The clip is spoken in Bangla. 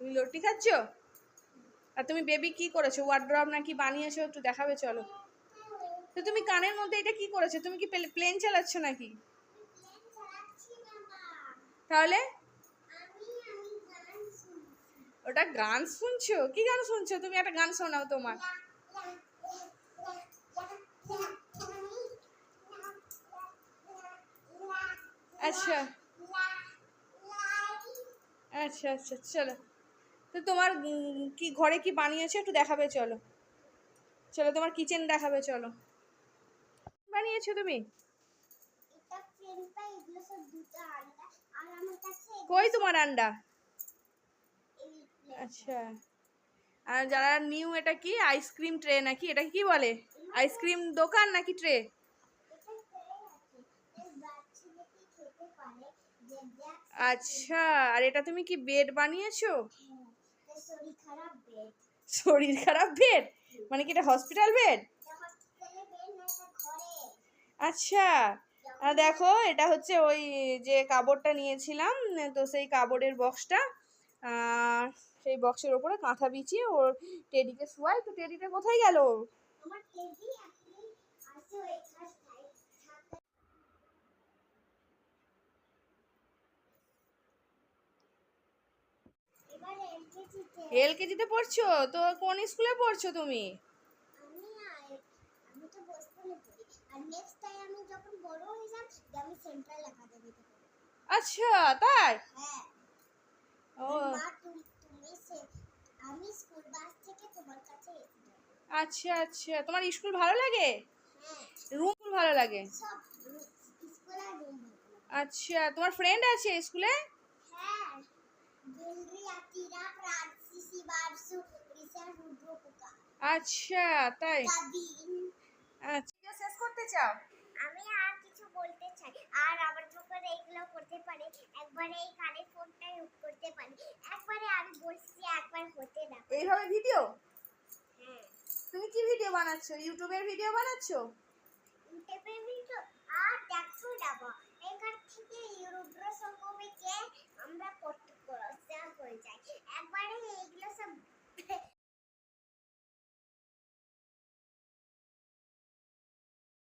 তুমি লটি খাচ্ছ? আর তুমি বেবি কি করেছ? ওয়ার্ড্রপ নাকি বানিয়েছো? একটু দেখাবে, চলো। তো তুমি কানের মধ্যে এটা কি করেছ? তুমি কি প্লেন চালাচ্ছ নাকি? তাহলে? ওটা গান শুনছো? কি গান শুনছো? তুমি একটা গান শোনাও তোমার। আচ্ছা। আচ্ছা আচ্ছা চলো। তো তোমার কি ঘরে কি বানিয়েছো একটু দেখাবে চলো। চলো তোমার কিচেন দেখাবে চলো। বানিয়েছো তুমি? কই তোমার আন্ডা? আচ্ছা। আর যারা নিউ এটা কি? আইসক্রিম ট্রে নাকি? এটা কি বলে? আইসক্রিম দোকান নাকি ট্রে আচ্ছা আর এটা তুমি কি বেড বানিয়েছো? হ্যাঁ। শরীর খারাপ বেড? মানে কি এটা হসপিটাল বেড আচ্ছা আর দেখো, এটা হচ্ছে ওই যে কাপড়টা নিয়েছিলাম, তো সেই কাপড়ের বক্সটা সেই বক্সের ওপরে কাঁথা বিছিয়ে ওর টেডিকে শুয়াই, তো টেডিটা কোথায় গেল? এলকেজিতে পড়ছো? তো কোন স্কুলে পড়ছো তুমি? আচ্ছা তাই? হ্যাঁ। ও। মা তুমি তুমি সে আমি স্কুল বাস থেকে তোমার কাছে আচ্ছা আচ্ছা। তোমার স্কুল ভালো লাগে? হ্যাঁ। রুম ভালো লাগে? আচ্ছা তোমার ফ্রেন্ড আছে স্কুলে হ্যাঁ। আচ্ছা তাই? আচ্ছা। শেষ করতে চাও? আমি আর কিছু বলতে চাই। আর আমার এইগুলো করতে পারে একবারে এই কানে ফোনটা ইউজ করতে পারে। একবারে আমি বলছি একবার হতে না এইভাবে ভিডিও? হ্যাঁ। তুমি কি ভিডিও বানাচ্ছো? ইউটিউবের ভিডিও বানাচ্ছো? ইউটিউবের ভিডিও? আর দেখছ এখান থেকে